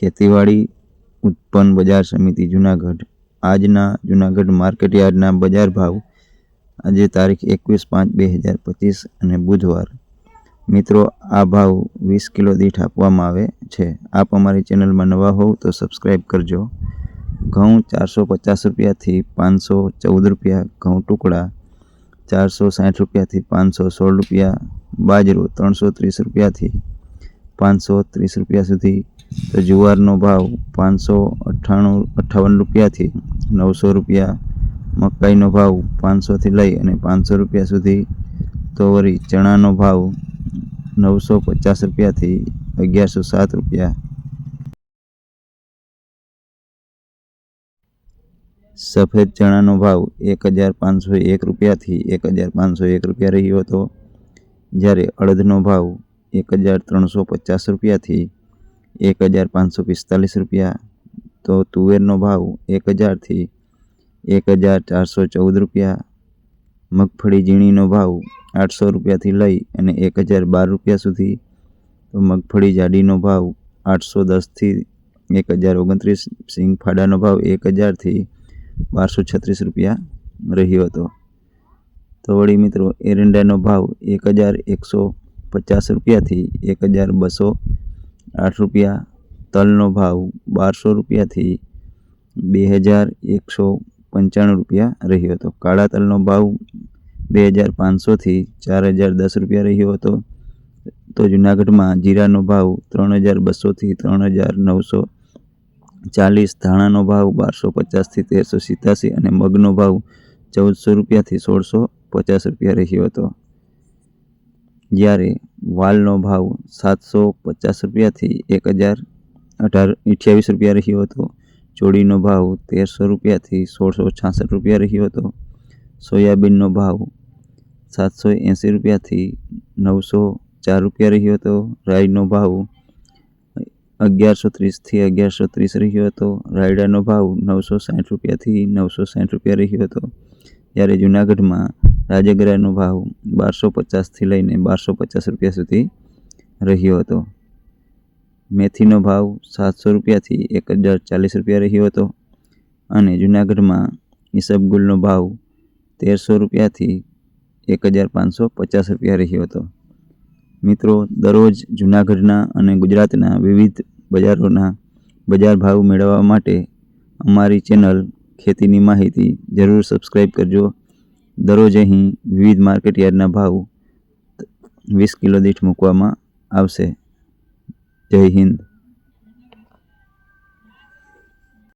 ખેતીવાડી ઉત્પન્ન બજાર સમિતિ જુનાગઢ. આજના જુનાગઢ માર્કેટ યાર્ડના બજાર ભાવ આજે તારીખ એકવીસ પાંચ બે હજાર પચીસ અને બુધવાર. મિત્રો, આ ભાવ વીસ કિલો દીઠ આપવામાં આવે છે. આપ અમારી ચેનલમાં નવા હોવ તો સબસ્ક્રાઈબ કરજો. ઘઉં ચારસો પચાસ રૂપિયાથી પાંચસો ચૌદ રૂપિયા, ઘઉં ટુકડા ચારસો સાઠ રૂપિયાથી પાંચસો સોળ રૂપિયા, બાજરો ત્રણસો ત્રીસ રૂપિયાથી પાંચસો ત્રીસ રૂપિયા સુધી. તો જુવારનો ભાવ પાંચસો અઠ્ઠાણું, અઠ્ઠાવન રૂપિયાથી નવસો રૂપિયા. મકાઈનો ભાવ પાંચસોથી લઈ અને પાંચસો રૂપિયા સુધી. તો વળી ચણાનો ભાવ નવસો પચાસ રૂપિયાથી અગિયારસો સાત રૂપિયા. સફેદ ચણાનો ભાવ એક હજાર પાંચસો એક રૂપિયાથી એક હજાર પાંચસો એક રૂપિયા રહ્યો હતો. જ્યારે અડદનો ભાવ એક હજાર ત્રણસો પચાસ રૂપિયાથી એક હજાર પાંચસો પિસ્તાલીસ રૂપિયા. તો તુવેરનો ભાવ એક હજારથી એક હજાર ચારસો ચૌદ રૂપિયા. મગફળી ઝીણીનો ભાવ આઠસો રૂપિયાથી લઈ અને એક હજાર બાર રૂપિયા સુધી. તો મગફળી જાડીનો ભાવ આઠસો દસથી એક હજાર ઓગણત્રીસ. સિંગ ફાડાનો ભાવ એક હજારથી બારસો છત્રીસ રૂપિયા રહ્યો હતો. તો વળી મિત્રો, એરંડાનો ભાવ એક હજાર એકસો પચાસ રૂપિયાથી એક હજાર બસો આઠ રૂપિયા, તલનો ભાવ બારસો રૂપિયાથી બે હજાર એકસો પંચાણું રૂપિયા રહ્યો હતો. કાળા તલનો ભાવ બે હજાર પાંચસોથી ચાર હજાર દસ રૂપિયા રહ્યો હતો. તો જુનાગઢમાં જીરાનો ભાવ ત્રણ હજાર બસોથી ત્રણ હજાર નવસો ચાલીસ, ધાણાનો ભાવ બારસો પચાસથી તેરસો સિત્યાસી અને મગનો ભાવ ચૌદસો રૂપિયાથી સોળસો પચાસ રૂપિયા રહ્યો હતો. જ્યારે વાલનો ભાવ સાતસો પચાસ રૂપિયાથી એક હજાર અઢાર અઠ્યાવીસ રૂપિયા રહ્યો હતો. ચોડીનો ભાવ તેરસો રૂપિયાથી સોળસો છાસઠ રૂપિયા રહ્યો હતો. સોયાબીનનો ભાવ સાતસો એંસી રૂપિયાથી નવસો ચાર રૂપિયા રહ્યો હતો. રાઈનો ભાવ અગિયારસો ત્રીસથી અગિયારસો ત્રીસ રહ્યો હતો. રાયડાનો ભાવ નવસો સાઠ રૂપિયાથી નવસો સાઠ રૂપિયા રહ્યો હતો. જ્યારે જુનાગઢમાં રાજગરાનો ભાવ બારસો પચાસથી લઈને બારસો પચાસ રૂપિયા સુધી રહ્યો હતો. મેથીનો ભાવ સાતસો રૂપિયાથી એક હજાર ચાલીસ રૂપિયા રહ્યો હતો અને જુનાગઢમાં ઈસબગુલનો ભાવ તેરસો રૂપિયાથી એક હજાર પાંચસો પચાસ રૂપિયા રહ્યો હતો. મિત્રો, દરરોજ જુનાગઢના અને ગુજરાતના વિવિધ બજારોના બજાર ભાવ મેળવવા માટે અમારી ચેનલ ખેતીની માહિતી જરૂર સબસ્ક્રાઈબ કરજો. દરરોજ અહીં વિવિધ માર્કેટ યાર્ડના ભાવ વીસ કિલો દીઠ મૂકવામાં આવશે. જય હિન્દ.